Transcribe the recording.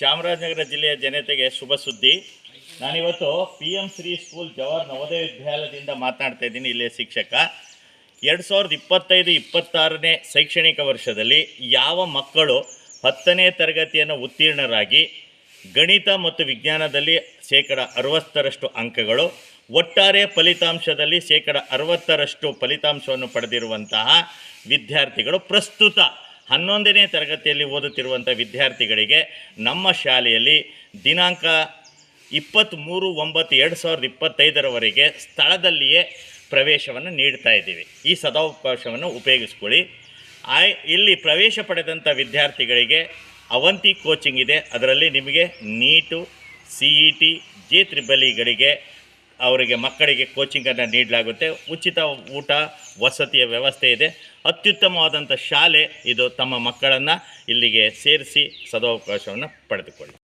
ಚಾಮರಾಜನಗರ ಜಿಲ್ಲೆಯ ಜನತೆಗೆ ಶುಭ ಸುದ್ದಿ. ನಾನಿವತ್ತು P M Shri school Jawahar Navodaya ವಿದ್ಯಾಲಯದಿಂದ ಮಾತನಾಡ್ತಾ ಇದ್ದೀನಿ ಇಲ್ಲಿಯ ಶಿಕ್ಷಕ. ಎರಡು ಸಾವಿರದ ಇಪ್ಪತ್ತೈದು, ಇಪ್ಪತ್ತಾರನೇ ಶೈಕ್ಷಣಿಕ ವರ್ಷದಲ್ಲಿ ಯಾವ ಮಕ್ಕಳು ಹತ್ತನೇ ತರಗತಿಯನ್ನು ಉತ್ತೀರ್ಣರಾಗಿ ಗಣಿತ ಮತ್ತು ವಿಜ್ಞಾನದಲ್ಲಿ ಶೇಕಡ ಅರವತ್ತರಷ್ಟು ಅಂಕಗಳು, ಒಟ್ಟಾರೆ ಫಲಿತಾಂಶದಲ್ಲಿ ಶೇಕಡ ಅರವತ್ತರಷ್ಟು ಫಲಿತಾಂಶವನ್ನು ಪಡೆದಿರುವಂತಹ ವಿದ್ಯಾರ್ಥಿಗಳು ಪ್ರಸ್ತುತ ಹನ್ನೊಂದನೇ ತರಗತಿಯಲ್ಲಿ ಓದುತ್ತಿರುವಂಥ ವಿದ್ಯಾರ್ಥಿಗಳಿಗೆ ನಮ್ಮ ಶಾಲೆಯಲ್ಲಿ ದಿನಾಂಕ ಇಪ್ಪತ್ತ್ಮೂರು ಒಂಬತ್ತು ಎರಡು ಸಾವಿರದ ಇಪ್ಪತ್ತೈದರವರೆಗೆ ಸ್ಥಳದಲ್ಲಿಯೇ ಪ್ರವೇಶವನ್ನು ನೀಡ್ತಾ ಇದ್ದೀವಿ. ಈ ಸದಾವಕಾಶವನ್ನು ಉಪಯೋಗಿಸ್ಕೊಳ್ಳಿ. ಆಯ್ ಇಲ್ಲಿ ಪ್ರವೇಶ ಪಡೆದಂಥ ವಿದ್ಯಾರ್ಥಿಗಳಿಗೆ ಅವಂತಿ ಕೋಚಿಂಗ್ ಇದೆ. ಅದರಲ್ಲಿ ನಿಮಗೆ NEET, C E T, J ತ್ರಿಬಲಿಗಳಿಗೆ ಅವರಿಗೆ ಮಕ್ಕಳಿಗೆ ಕೋಚಿಂಗನ್ನು ನೀಡಲಾಗುತ್ತೆ. ಉಚಿತ ಊಟ, ವಸತಿಯ ವ್ಯವಸ್ಥೆ ಇದೆ. ಅತ್ಯುತ್ತಮವಾದಂಥ ಶಾಲೆ ಇದು ತಮ್ಮ ಮಕ್ಕಳನ್ನು ಇಲ್ಲಿಗೆ ಸೇರಿಸಿ ಸದಾವಕಾಶವನ್ನು ಪಡೆದುಕೊಳ್ಳಿ.